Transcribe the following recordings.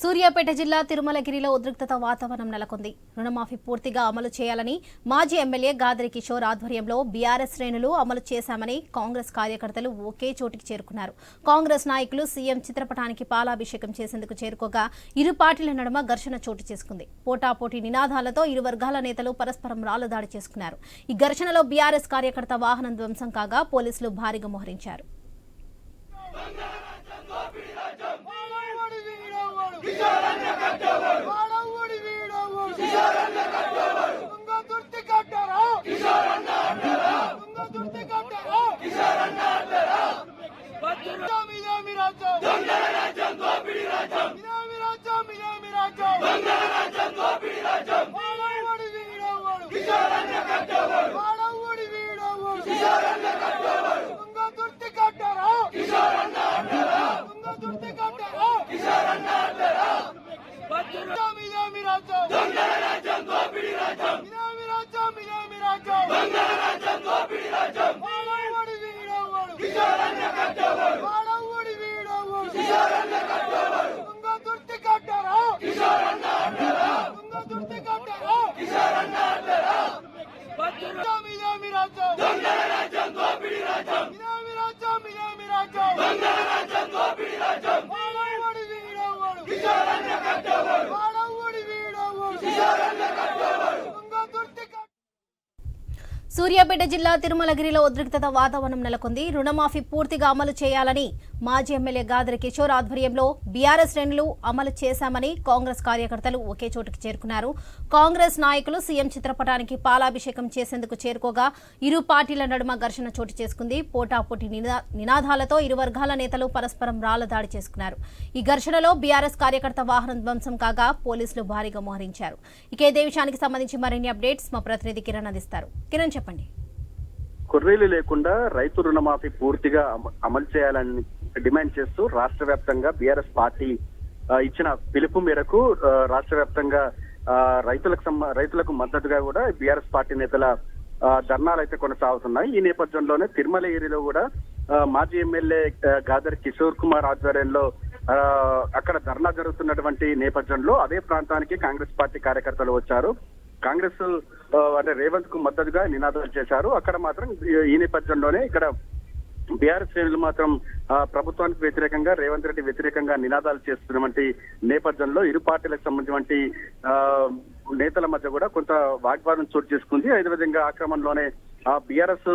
సూర్యాపేట జిల్లా తిరుమలగిరిలో ఉద్రిక్తత వాతావరణం నెలకొంది. రుణమాఫీ పూర్తిగా అమలు చేయాలని మాజీ ఎమ్మెల్యే గాదిరి కిషోర్ ఆధ్వర్యంలో బీఆర్ఎస్ శ్రేణులు అమలు చేశామని కాంగ్రెస్ కార్యకర్తలు ఒకే చోటికి చేరుకున్నారు. కాంగ్రెస్ నాయకులు సీఎం చిత్రపటానికి పాలాభిషేకం చేసేందుకు చేరుకోగా ఇరు పార్టీల నడుమ ఘర్షణ చోటు చేసుకుంది. పోటాపోటీ నినాదాలతో ఇరు వర్గాల నేతలు పరస్పరం రాళ్ళదాడి చేసుకున్నారు. ఈ ఘర్షణలో బీఆర్ఎస్ కార్యకర్త వాహనం ధ్వంసం కాగా పోలీసులు భారీగా మోహరించారు. కట్టారా దొంగ దుర్తి కట్టారా ఇదామి ఇదామి రాజ్యం ఇదామి రాజ్యం ఇదామి రాజ్యం సూర్యాపేట జిల్లా తిరుమలగిరిలో ఉద్రిక్తత వాతావరణం నెలకొంది. రుణమాఫీ పూర్తిగా అమలు చేయాలని మాజీ ఎమ్మెల్యే గాదరి కిషోర్ ఆధ్వర్యంలో బీఆర్ఎస్ శ్రేణులు అమలు చేశామని కాంగ్రెస్ కార్యకర్తలు ఒకే చోటుకి చేరుకున్నారు. కాంగ్రెస్ నాయకులు సీఎం చిత్రపటానికి పాలాభిషేకం చేసేందుకు చేరుకోగా ఇరు పార్టీల నడుమ ఘర్షణ చోటు చేసుకుంది. పోటాపోటీ నినా- నినాదాలతో ఇరు వర్గాల నేతలు పరస్పరం రాళ్ళ దాడి చేసుకున్నారు. ఈ ఘర్షణలో బీఆర్ఎస్ కార్యకర్త వాహనం ధ్వంసం కాగా పోలీసులు భారీగా మోహరించారు. ఇక ఇదే విషయానికి సంబంధించి మరిన్ని అప్డేట్స్ మా ప్రతినిధి కిరణ్ అందిస్తారు. కిరణ్ చెప్పండి. కొర్రీలు లేకుండా రైతు రుణమాఫీ పూర్తిగా అమలు చేయాలని డిమాండ్ చేస్తూ రాష్ట్ర వ్యాప్తంగా బీఆర్ఎస్ పార్టీ ఇచ్చిన పిలుపు మేరకు రాష్ట్ర వ్యాప్తంగా రైతులకు రైతులకు మద్దతుగా కూడా బీఆర్ఎస్ పార్టీ నేతల ధర్నాలు అయితే కొనసాగుతున్నాయి. ఈ నేపథ్యంలోనే తిరుమల ఏరియాలో కూడా మాజీ ఎమ్మెల్యే గాదర్ కిషోర్ కుమార్ ఆధ్వర్యంలో ఆ, అక్కడ ధర్నా జరుగుతున్నటువంటి నేపథ్యంలో అదే ప్రాంతానికి కాంగ్రెస్ పార్టీ కార్యకర్తలు వచ్చారు. కాంగ్రెస్ అంటే రేవంత్కు మద్దతుగా నినాదాలు చేశారు. అక్కడ మాత్రం ఈ నేపథ్యంలోనే ఇక్కడ బీఆర్ఎస్ శ్రేణులు మాత్రం ఆ, ప్రభుత్వానికి వ్యతిరేకంగా రేవంత్ రెడ్డి వ్యతిరేకంగా నినాదాలు చేస్తున్నటువంటి నేపథ్యంలో ఇరు పార్టీలకు సంబంధించినటువంటి ఆ, నేతల మధ్య కూడా కొంత వాగ్వాదం చోటు చేసుకుంది. అదేవిధంగా ఆ క్రమంలోనే ఆ బీఆర్ఎస్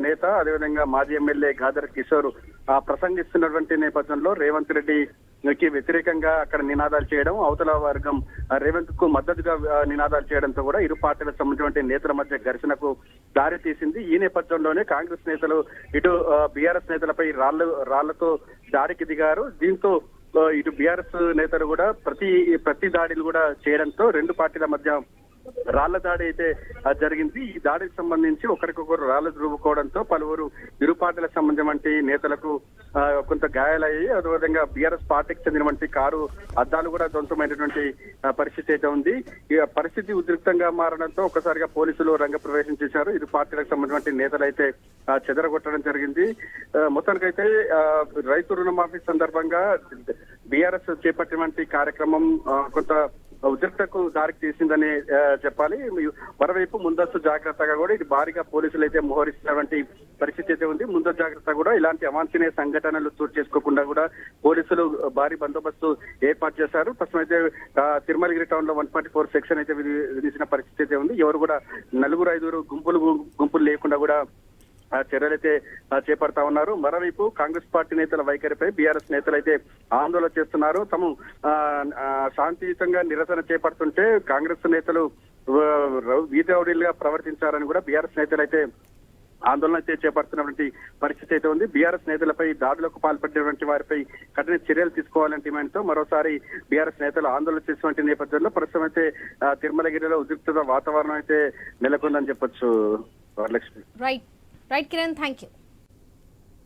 నేత అదేవిధంగా మాజీ ఎమ్మెల్యే గాదర్ కిషోర్ ఆ, ప్రసంగిస్తున్నటువంటి నేపథ్యంలో రేవంత్ రెడ్డి కి వ్యతిరేకంగా అక్కడ నినాదాలు చేయడం అవతల వర్గం రేవంత్కు మద్దతుగా నినాదాలు చేయడంతో కూడా ఇరు పార్టీలకు సంబంధించిన నేతల మధ్య ఘర్షణకు దారి తీసింది. ఈ నేపథ్యంలోనే కాంగ్రెస్ నేతలు ఇటు బీఆర్ఎస్ నేతలపై రాళ్ళు రాళ్ళతో దాడికి దిగారు. దీంతో ఇటు బీఆర్ఎస్ నేతలు కూడా ప్రతి ప్రతి దాడిలు కూడా చేయడంతో రెండు పార్టీల మధ్య రాళ్ళ దాడి అయితే జరిగింది. ఈ దాడికి సంబంధించి ఒకరికొకరు రాళ్ళు దురువుకోవడంతో పలువురు ఇరు సంబంధం వంటి నేతలకు కొంత గాయాలయ్యి అదేవిధంగా బీఆర్ఎస్ పార్టీకి చెందినటువంటి కారు అద్దాలు కూడా ధ్వంసమైనటువంటి పరిస్థితి అయితే ఉంది. ఈ పరిస్థితి ఉద్రిక్తంగా మారడంతో ఒకసారిగా పోలీసులు రంగ ప్రవేశం చేశారు. ఇరు పార్టీలకు సంబంధించిన నేతలు అయితే చెదరగొట్టడం జరిగింది. మొత్తానికి మొత్తానికైతే ఆ, రైతు రుణమాఫీ సందర్భంగా బీఆర్ఎస్ చేపట్టినటువంటి కార్యక్రమం కొంత ఉద్రిక్తకు దారికి తీసిందని చెప్పాలి. మరోవైపు ముందస్తు జాగ్రత్తగా కూడా ఇది భారీగా పోలీసులు అయితే మోహరిస్తున్నటువంటి పరిస్థితి అయితే ఉంది. ముందస్తు జాగ్రత్త కూడా ఇలాంటి అవాంఛనీయ సంఘటనలు చోటు చేసుకోకుండా కూడా పోలీసులు భారీ బందోబస్తు ఏర్పాటు చేశారు. ప్రస్తుతం అయితే తిరుమలగిరి టౌన్లో వన్ ఫార్టీ ఫోర్ సెక్షన్ అయితే విధించిన పరిస్థితి అయితే ఉంది. ఎవరు కూడా నలుగురు ఐదుగురు గుంపులు గుంపులు లేకుండా కూడా చర్యలైతే చేపడతా ఉన్నారు. మరోవైపు కాంగ్రెస్ పార్టీ నేతల వైఖరిపై బీఆర్ఎస్ నేతలు అయితే ఆందోళన చేస్తున్నారు. తాము ఆ, శాంతియుతంగా నిరసన చేపడుతుంటే కాంగ్రెస్ నేతలు ఆ, రౌ- ప్రవర్తించారని కూడా బీఆర్ఎస్ నేతలు అయితే ఆందోళన అయితే చేపడుతున్నటువంటి పరిస్థితి అయితే ఉంది. బీఆర్ఎస్ నేతలపై దాడులకు పాల్పడినటువంటి వారిపై కఠిన చర్యలు తీసుకోవాలని డిమాండ్తో మరోసారి బీఆర్ఎస్ నేతలు ఆందోళన చేసినటువంటి నేపథ్యంలో ప్రస్తుతం అయితే తిరుమలగిరిలో ఉద్రిక్తత వాతావరణం అయితే నెలకొందని చెప్పొచ్చు Varalakshmi. Right right Kiran thank you